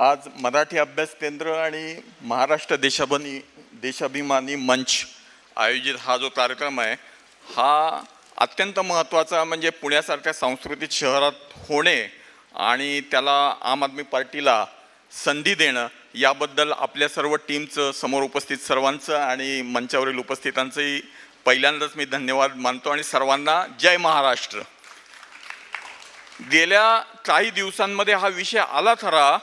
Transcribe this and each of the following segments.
आज मराठी अभ्यास केंद्र आणि महाराष्ट्र देशाभनी देशाभिमानी मंच आयोजित हा जो कार्यक्रम आहे हा अत्यंत महत्त्वाचा म्हणजे पुण्यासारख्या सांस्कृतिक शहरात होणे आणि त्याला आम आदमी पार्टीला संधी देणं याबद्दल आपल्या सर्व टीमचं समोर उपस्थित सर्वांचं आणि मंचावरील उपस्थितांचंही पहिल्यांदाच मी धन्यवाद मानतो आणि सर्वांना जय महाराष्ट्र. गेल्या काही दिवसांमध्ये हा विषय आला खरा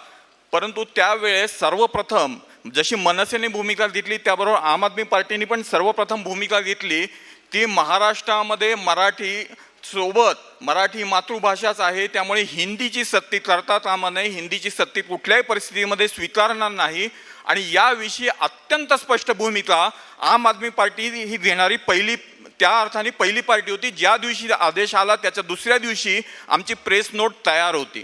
परंतु त्यावेळेस सर्वप्रथम जशी मनसेने भूमिका घेतली त्याबरोबर आम आदमी पार्टीने पण सर्वप्रथम भूमिका घेतली ती महाराष्ट्रामध्ये मराठी सोबत मराठी मातृभाषाच आहे त्यामुळे हिंदीची सक्ती करता कामा नये हिंदीची सक्ती कुठल्याही परिस्थितीमध्ये स्वीकारणार नाही. आणि याविषयी अत्यंत स्पष्ट भूमिका आम आदमी पार्टी ही घेणारी पहिली त्या अर्थाने पहिली पार्टी होती. ज्या दिवशी आदेश आला त्याच्या दुसऱ्या दिवशी आमची प्रेस नोट तयार होती.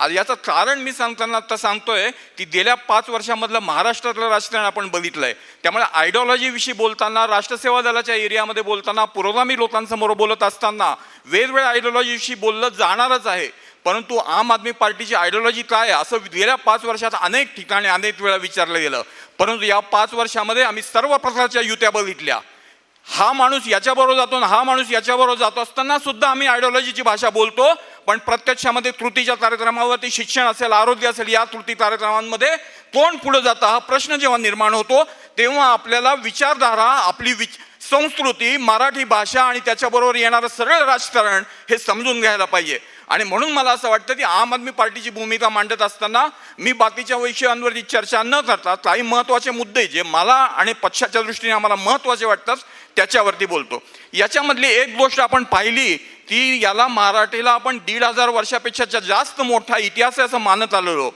याचं कारण मी सांगताना आता सांगतोय की गेल्या पाच वर्षामधलं महाराष्ट्रातलं राजकारण आपण बघितलंय. त्यामुळे आयडिओलॉजीविषयी बोलताना राष्ट्रसेवा दलाच्या एरियामध्ये बोलताना पुरोगामी लोकांसमोर बोलत असताना वेगवेगळ्या आयडिओलॉजीविषयी बोललं जाणारच आहे. परंतु आम आदमी पार्टीची आयडिओलॉजी काय असं गेल्या पाच वर्षात अनेक ठिकाणी अनेक वेळा विचारलं गेलं. परंतु या पाच वर्षामध्ये आम्ही सर्व प्रकारच्या युत्या बघितल्या. हा माणूस याच्याबरोबर जातो आणि हा माणूस याच्याबरोबर जातो असताना सुद्धा आम्ही आयडिओलॉजीची भाषा बोलतो. पण प्रत्यक्षामध्ये त्रुटीच्या कार्यक्रमावरती शिक्षण असेल आरोग्य असेल या त्रुटी कार्यक्रमांमध्ये कोण पुढे जातं हा प्रश्न जेव्हा निर्माण होतो तेव्हा आपल्याला विचारधारा आपली विच संस्कृती मराठी भाषा आणि त्याच्याबरोबर येणारं सरळ राजकारण हे समजून घ्यायला पाहिजे. आणि म्हणून मला असं वाटतं की आम आदमी पार्टीची भूमिका मांडत असताना मी बाकीच्या विषयांवरती चर्चा न करता काही महत्त्वाचे मुद्दे जे मला आणि पक्षाच्या दृष्टीने आम्हाला महत्त्वाचे वाटतात त्याच्यावरती बोलतो. याच्यामधली एक गोष्ट आपण पाहिली की याला मराठीला आपण दीड हजार वर्षापेक्षा जास्त मोठा इतिहास आहे असं मानत आलेलो.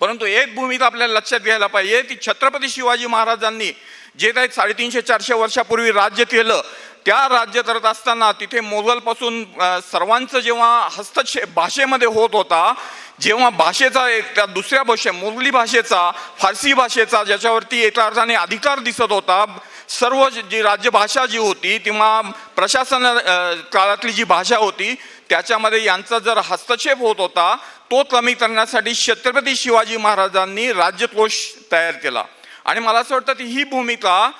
परंतु एक भूमिका आपल्याला लक्षात घ्यायला पाहिजे की छत्रपती शिवाजी महाराजांनी जे काही साडेतीनशे चारशे वर्षापूर्वी राज्य केलं त्या राज्य करत असताना तिथे मोगलपासून सर्वांचं जेव्हा हस्तक्षेप भाषेमध्ये होत होता जेव्हा भाषेचा एक त्या दुसऱ्या भाषे मोगली भाषेचा फारसी भाषेचा ज्याच्यावरती एका अर्थाने अधिकार दिसत होता सर्व जी- राज्यभाषा जी होती किंवा प्रशासन काळातली जी भाषा होती त्याच्यामध्ये यांचा जर हस्तक्षेप होत होता तो कमी करण्यासाठी छत्रपती शिवाजी महाराजांनी राज्यकोष तयार केला. आणि मला असं वाटतं की ही भूमिका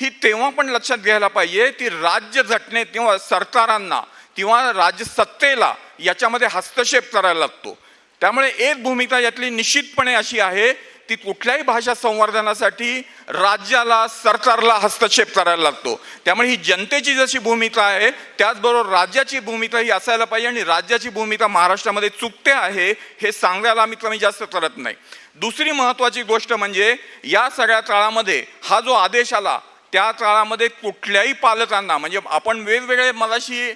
ही तेव्हा पण लक्षात घ्यायला पाहिजे की राज्य घटनेत किंवा सरकारांना किंवा राज्यसत्तेला याच्यामध्ये हस्तक्षेप करायला लागतो. त्यामुळे एक भूमिका यातली निश्चितपणे अशी आहे ती कुठल्याही भाषा संवर्धनासाठी राज्याला सरकारला हस्तक्षेप करायला लागतो. त्यामुळे ही जनतेची जशी भूमिका आहे त्याचबरोबर राज्याची भूमिका ही असायला पाहिजे आणि राज्याची भूमिका महाराष्ट्रामध्ये चुकते आहे हे सांगायला आम्ही कमी जास्त करत नाही. दुसरी महत्त्वाची गोष्ट म्हणजे या सगळ्या काळामध्ये हा जो आदेश आला त्या काळामध्ये कुठल्याही पालकांना म्हणजे आपण वेगवेगळे मलाशी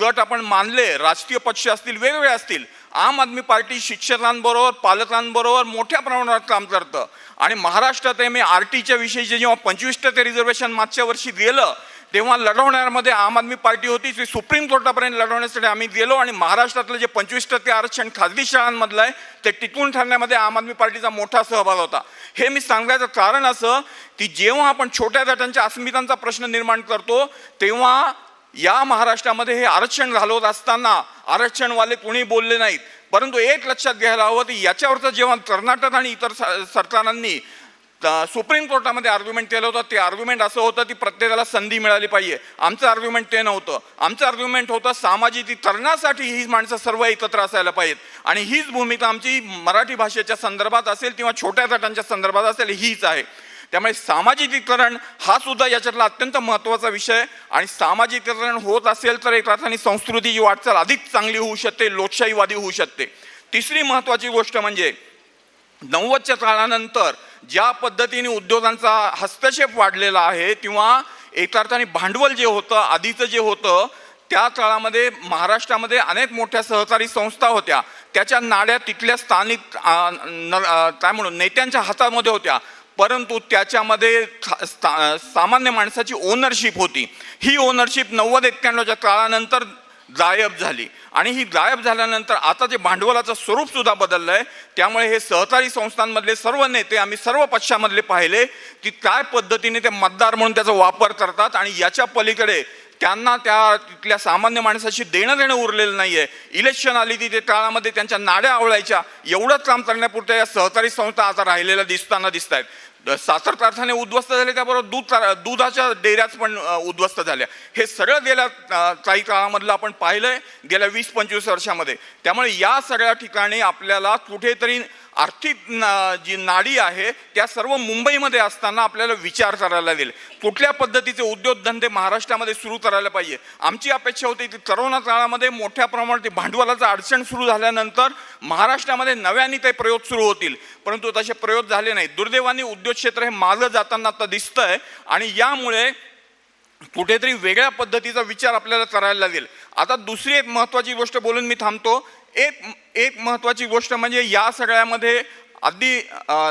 गट आपण मानले राजकीय पक्ष असतील वेगवेगळे असतील आम आदमी पार्टी शिक्षकांबरोबर पालकांबरोबर मोठ्या प्रमाणात काम करतं. आणि महाराष्ट्रात मी आर टीच्या विषयीचे जेव्हा पंचवीस टक्के रिझर्वेशन मागच्या वर्षी गेलं तेव्हा लढवण्यामध्ये आम आदमी पार्टी होती ती सुप्रीम कोर्टापर्यंत लढवण्यासाठी आम्ही गेलो आणि महाराष्ट्रातलं जे पंचवीस टक्के आरक्षण खाजगी शाळांमधलं आहे ते टिकून ठेवण्यामध्ये आम आदमी पार्टीचा मोठा सहभाग होता. हे मी सांगायचं कारण असं की जेव्हा आपण छोट्या गटांच्या अस्मितांचा प्रश्न निर्माण करतो तेव्हा या महाराष्ट्रामध्ये हे आरक्षण घालवत असताना आरक्षणवाले कोणी बोलले नाहीत. परंतु एक लक्षात घ्यायला हवं की याच्यावरचं जेव्हा कर्नाटक आणि इतर स- सरकारांनी सुप्रीम कोर्टामध्ये आर्ग्युमेंट केलं होतं. ते आर्ग्युमेंट असं होतं की प्रत्येकाला संधी मिळाली पाहिजे. आमचं आर्ग्युमेंट ते नव्हतं. आमचं आर्ग्युमेंट होतं सामाजिकीकरणासाठी ही माणसं सर्व एकत्र असायला पाहिजेत. आणि हीच भूमिका आमची मराठी भाषेच्या संदर्भात असेल किंवा छोट्या गटांच्या संदर्भात असेल हीच आहे. त्यामुळे सामाजिकीकरण हा सुद्धा याच्यातला अत्यंत महत्त्वाचा विषय. आणि सामाजिकीकरण होत असेल तर एक अर्थाने संस्कृतीची वाटचाल अधिक चांगली होऊ शकते लोकशाहीवादी होऊ शकते. तिसरी महत्त्वाची गोष्ट म्हणजे नव्वदच्या काळानंतर ज्या पद्धतीने उद्योगांचा हस्तक्षेप वाढलेला आहे किंवा एका अर्थाने भांडवल जे होतं आधीचं जे होतं त्या काळामध्ये महाराष्ट्रामध्ये अनेक मोठ्या सहकारी संस्था होत्या. त्याच्या नाड्या तिथल्या स्थानिक न- काय म्हणून नेत्यांच्या हातामध्ये होत्या. परंतु त्याच्यामध्ये खा- स्था- सामान्य माणसाची ओनरशिप होती. ही ओनरशिप नव्वद एक्क्याण्णवच्या काळानंतर गायब झाली. आणि ही गायब झाल्यानंतर आता जे भांडवलाचं स्वरूपसुद्धा बदललं आहे त्यामुळे हे सहकारी संस्थांमधले सर्व नेते आम्ही सर्व पक्षामधले पाहिले की काय पद्धतीने ते मतदार म्हणून त्याचा वापर करतात आणि याच्या पलीकडे त्यांना त्या तिथल्या सामान्य माणसाशी देणं देणं उरलेलं नाही आहे इलेक्शन आली ती ते काळामध्ये त्यांच्या नाड्या आवळायच्या. एवढंच काम करण्यापुरत्या या सहकारी संस्था आता राहिलेल्या दिसताना दिसत आहेत साखर कारखाने उद्ध्वस्त झाले त्याबरोबर दूध दुधाच्या डेऱ्याच पण उद्ध्वस्त झाल्या. हे सगळं गेल्या काही काळामधलं आपण पाहिलंय गेल्या वीस पंचवीस वर्षामध्ये. त्यामुळे या सगळ्या ठिकाणी आपल्याला कुठेतरी आर्थिक ना- जी नाडी आहे त्या सर्व मुंबईमध्ये असताना आपल्याला विचार करायला लागेल. कुठल्या पद्धतीचे उद्योगधंदे महाराष्ट्रामध्ये सुरू करायला पाहिजे? आमची अपेक्षा होती की करोना काळामध्ये मोठ्या प्रमाणात ते भांडवलाचं अडचण सुरू झाल्यानंतर महाराष्ट्रामध्ये नव्याने ते प्रयोग सुरू होतील. परंतु तसे प्रयोग झाले नाही दुर्दैवाने उद्योग क्षेत्र हे मागं जाताना आता दिसतंय आणि यामुळे कुठेतरी वेगळ्या पद्धतीचा विचार आपल्याला करायला लागेल. आता दुसरी एक महत्त्वाची गोष्ट बोलून मी थांबतो. एक एक महत्त्वाची गोष्ट म्हणजे या सगळ्यामध्ये अगदी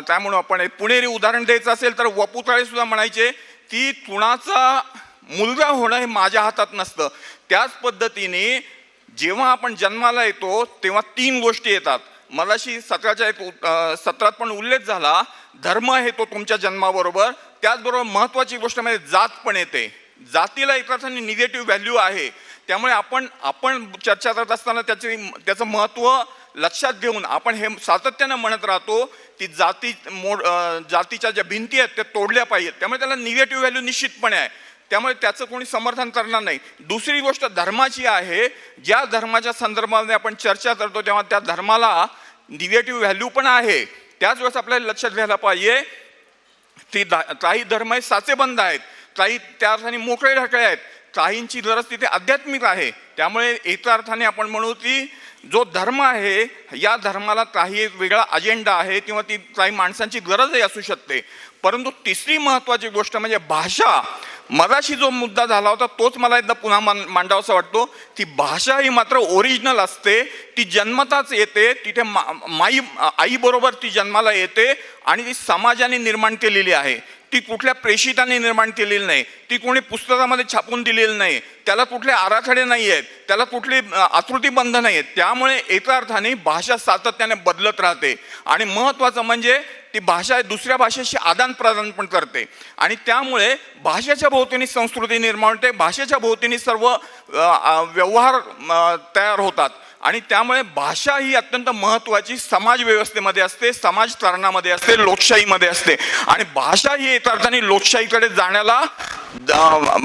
काय म्हणू आपण एक पुणेरी उदाहरण द्यायचं असेल तर वपुतळेसुद्धा म्हणायचे की तुणाचा मुलगा होणं हे माझ्या हातात नसतं. त्याच पद्धतीने जेव्हा आपण जन्माला येतो तेव्हा तीन गोष्टी येतात. मलाशी सत्राच्या एक सत्रात पण उल्लेख झाला धर्म हे तो तुमच्या जन्माबरोबर त्याचबरोबर महत्त्वाची गोष्ट म्हणजे जात पण येते. जातीला एका अर्थाने निगेटिव्ह व्हॅल्यू आहे. त्यामुळे आपण आपण चर्चा करत असताना त्याचे त्याचं महत्त्व लक्षात घेऊन आपण हे सातत्यानं म्हणत राहतो की जाती मोड जातीच्या ज्या भिंती आहेत त्या तोडल्या पाहिजेत. त्यामुळे त्याला निगेटिव्ह व्हॅल्यू निश्चितपणे आहे. त्यामुळे त्याचं कोणी समर्थन करणार नाही. दुसरी गोष्ट धर्माची आहे. ज्या धर्माच्या संदर्भामध्ये आपण चर्चा करतो तेव्हा त्या धर्माला निगेटिव्ह व्हॅल्यू पण आहे. त्याच वेळेस आपल्याला लक्षात घ्यायला पाहिजे ती दा- काही धर्म हे साचेबंद आहेत. काही त्या अर्थाने मोकळे ढाकळे आहेत. काहींची गरज तिथे आध्यात्मिक आहे. त्यामुळे एका अर्थाने आपण म्हणू की जो धर्म आहे या धर्माला काही एक वेगळा अजेंडा आहे किंवा ती काही माणसांची गरजही असू शकते. परंतु तिसरी महत्त्वाची गोष्ट म्हणजे भाषा. मगाशी जो मुद्दा झाला होता तोच मला एकदा पुन्हा मान मांडावासा वाटतो. ती भाषा ही मात्र ओरिजिनल असते. ती जन्मताच येते. तिथे मा माई आईबरोबर ती जन्माला येते आणि ती समाजाने निर्माण केलेली आहे. ती कुठल्या प्रेषिताने निर्माण केलेली नाही. ती कोणी पुस्तकामध्ये छापून दिलेली नाही. त्याला कुठले आराखडे नाही आहेत त्याला कुठली आकृतीबंध नाही आहेत त्यामुळे एका अर्थाने भाषा सातत्याने बदलत राहते. आणि महत्त्वाचं म्हणजे ती भाषा दुसऱ्या भाषेशी आदान प्रदान पण करते. आणि त्यामुळे भाषेच्या भोवतीने संस्कृती निर्माण होते. भाषेच्या भोवतीने सर्व व्यवहार तयार होतात. आणि त्यामुळे भाषा ही अत्यंत महत्त्वाची समाज व्यवस्थेमध्ये असते समाजकारणामध्ये असते लोकशाहीमध्ये असते. आणि भाषा ही एका अर्थाने लोकशाहीकडे जाण्याला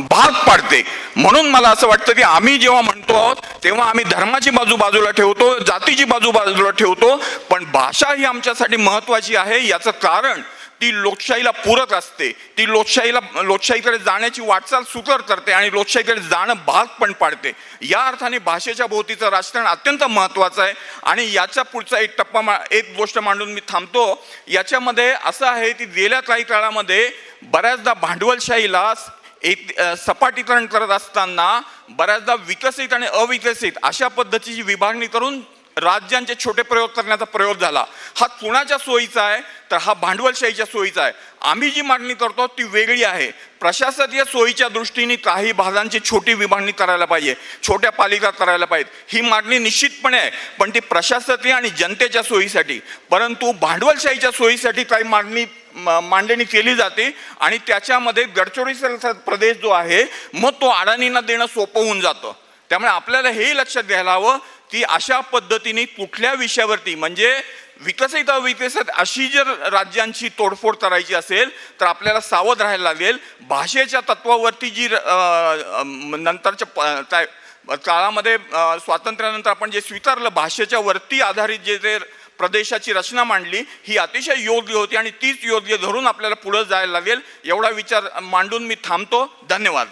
भाग पाडते. म्हणून मला असं वाटतं की आम्ही जेव्हा म्हणतो आहोत तेव्हा आम्ही धर्माची बाजू बाजूला ठेवतो जातीची बाजू बाजूला ठेवतो. पण भाषा ही आमच्यासाठी महत्त्वाची आहे याचं कारण ती लोकशाहीला पूरक असते. ती लोकशाहीला लोकशाहीकडे जाण्याची वाटचाल सुकर करते आणि लोकशाहीकडे जाणं भाग पण पाडते. या अर्थाने भाषेच्या भोवतीचं राजकारण अत्यंत महत्त्वाचं आहे. आणि याच्या पुढचा एक टप्पा मा एक गोष्ट मांडून मी थांबतो. याच्यामध्ये असं आहे की गेल्या काही काळामध्ये बऱ्याचदा भांडवलशाहीला एक सपाटीकरण करत असताना बऱ्याचदा विकसित आणि अविकसित अशा पद्धतीची विभागणी करून राज्यांचे छोटे प्रयोग करण्याचा प्रयोग झाला. हा कुणाच्या सोयीचा आहे? तर हा भांडवलशाहीच्या सोयीचा आहे. आम्ही जी मागणी करतो ती वेगळी आहे. प्रशासकीय सोयीच्या दृष्टीने काही भागांची छोटी विभागणी करायला पाहिजे छोट्या पालिका करायला पाहिजेत. ही मागणी निश्चितपणे आहे पण ती प्रशासकीय आणि जनतेच्या सोयीसाठी परंतु भांडवलशाहीच्या सोयीसाठी काही मागणी मांडणी केली जाते आणि त्याच्यामध्ये गडचिरोलीचा प्रदेश जो आहे मग तो अडाणींना देणं सोपं होऊन जातं. त्यामुळे आपल्याला हे लक्षात घ्यायला हवं की अशा पद्धतीने कुठल्या विषयावरती म्हणजे विकसित अविकसित अशी जर राज्यांची तोडफोड करायची असेल तर आपल्याला सावध राहायला लागेल. भाषेच्या तत्वावरती जी नंतरच्या प- काय काळामध्ये स्वातंत्र्यानंतर आपण जे स्वीकारलं भाषेच्या वरती आधारित जे जे प्रदेशाची रचना मांडली ही अतिशय योग्य होती आणि तीच योग्य धरून आपल्याला पुढे जायला लागेल. एवढा विचार मांडून मी थांबतो. धन्यवाद.